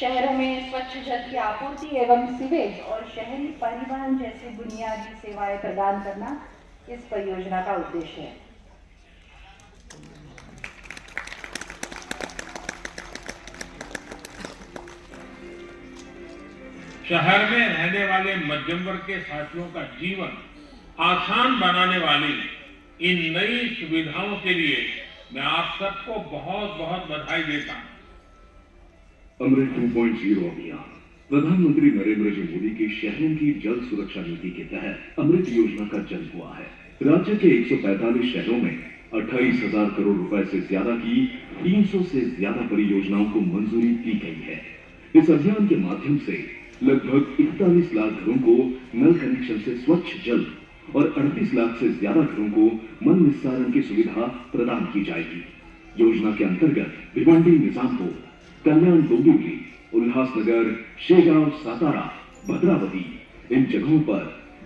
शहरों में स्वच्छ जल की आपूर्ति एवं सीवेज और शहरी परिवहन जैसी बुनियादी सेवाएँ प्रदान करना इस परियोजना का उद्देश्य है। शहर में रहने वाले मध्यम वर्ग के साथियों का जीवन आसान बनाने वाली इन नई सुविधाओं के लिए मैं आप सबको बहुत बहुत बधाई देता हूँ। अमृत 2.0 अभियान प्रधानमंत्री नरेंद्र जी मोदी की शहरों की जल सुरक्षा नीति के तहत अमृत योजना का जन्म हुआ है। राज्य के 145 शहरों में अट्ठाईस हज़ार करोड़ रुपए से ज़्यादा की 300 से ज़्यादा परियोजनाओं को मंजूरी दी गई है। इस अभियान के माध्यम से लगभग 41 लाख घरों को नल कनेक्शन से स्वच्छ जल और 38 लाख से ज़्यादा घरों को मल निस्सारण की सुविधा प्रदान की जाएगी। योजना के अंतर्गत भिवंडी निजामपुर कल्याण डोंबिवली उल्लासनगर शेगांव, सातारा, भद्रावती, इन जगहों पर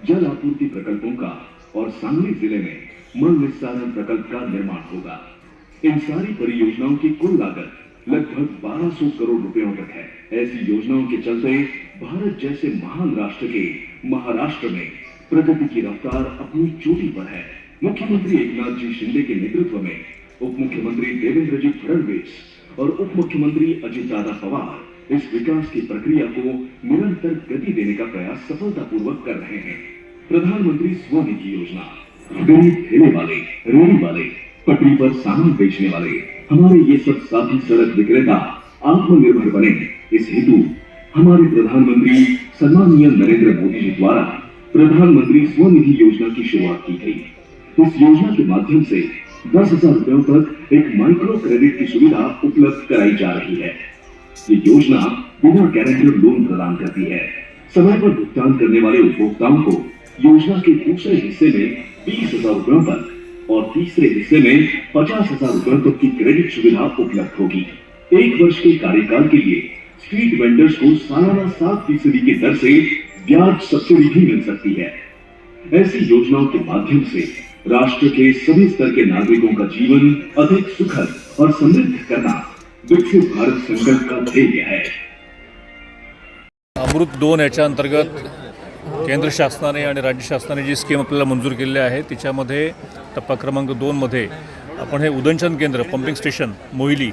जल आपूर्ति प्रकल्पों का और सांगली ज़िले में मल निस्सारण प्रकल्प का निर्माण होगा। इन सारी परियोजनाओं की कुल लागत लगभग 1200 करोड़ रुपयों तक है। ऐसी योजनाओं के चलते भारत जैसे महान राष्ट्र के महाराष्ट्र में प्रगति की रफ्तार अपनी चोटी पर है। मुख्यमंत्री एकनाथ जी शिंदे के नेतृत्व में उप मुख्यमंत्री देवेंद्र जी फडणवीस और उप मुख्यमंत्री अजीत दादा पवार इस विकास की प्रक्रिया को निरंतर गति देने का प्रयास सफलतापूर्वक कर रहे हैं। प्रधानमंत्री स्वनिधि योजना। गरीब ठेले वाले रेहड़ी वाले, पटरी पर सामान बेचने वाले, हमारे ये सब साथी सड़क विक्रेता आत्मनिर्भर बने। इस हेतु हमारे प्रधानमंत्री सम्मानीय नरेंद्र मोदी जी द्वारा प्रधानमंत्री स्वनिधि योजना की शुरुआत की गई। इस योजना के माध्यम से दस हज़ार रुपयों तक एक माइक्रो क्रेडिट की सुविधा उपलब्ध कराई जा रही है। ये योजना बिना गारंटर लोन प्रदान करती है। समय पर भुगतान करने वाले उपभोक्ताओं को योजना के दूसरे हिस्से में बीस हज़ार रुपयों तक और तीसरे हिस्से में पचास हज़ार रुपयों तक की क्रेडिट सुविधा उपलब्ध होगी। एक वर्ष के कार्यकाल के लिए स्ट्रीट वेंडर्स को सालाना सात फ़ीसदी की दर से ब्याज सब्सिडी भी मिल सकती है। ऐसी योजनाओं के माध्यम से राष्ट्र के सभी स्तर के नागरिकों का जीवन अधिक सुखद और समृद्ध करना विकसित भारत संकल्प का ध्येय है। अमृत दोन याच्या अंतर्गत केंद्र शासनाने आणि राज्य शासनाने जी स्कीम आपल्याला मंजूर केलेली आहे तिच्यामध्ये टप्पा क्रमांक दोनमध्ये आपण हे उदंचन केंद्र पंपिंग स्टेशन मोहिली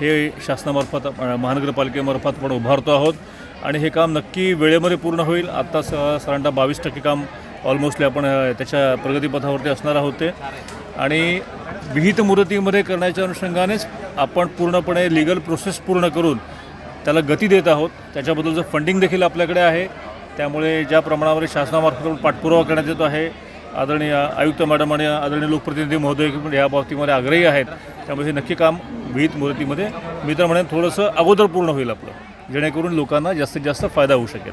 हे शासनामार्फत महानगरपालिकेमार्फत आपण उभारतो आहोत. आणि हे काम नक्की वेळेमध्ये पूर्ण होईल. आत्ता स साधारणतः बावीस टक्के काम ऑलमोस्टली आपण त्याच्या प्रगतीपथावरती असणार आहोत ते. आणि विहित मुदतीमध्ये करण्याच्या अनुषंगानेच आपण पूर्णपणे लिगल प्रोसेस पूर्ण करून त्याला गती देत आहोत. त्याच्याबद्दलचं फंडिंग देखील आपल्याकडे आहे त्यामुळे ज्या प्रमाणावर शासनामार्फत पाठपुरावा करण्यात येतो आहे आदरणीय आयुक्त मॅडम आणि आदरणीय लोकप्रतिनिधी महोदय या बाबतीमध्ये आग्रही आहेत. त्यामुळे हे नक्की काम विहित मुदतीमध्ये मी तर म्हणेन थोडंसं अगोदर पूर्ण होईल आपलं जेणेकरून लोकांना जास्तीत जास्त फायदा होऊ शकेल.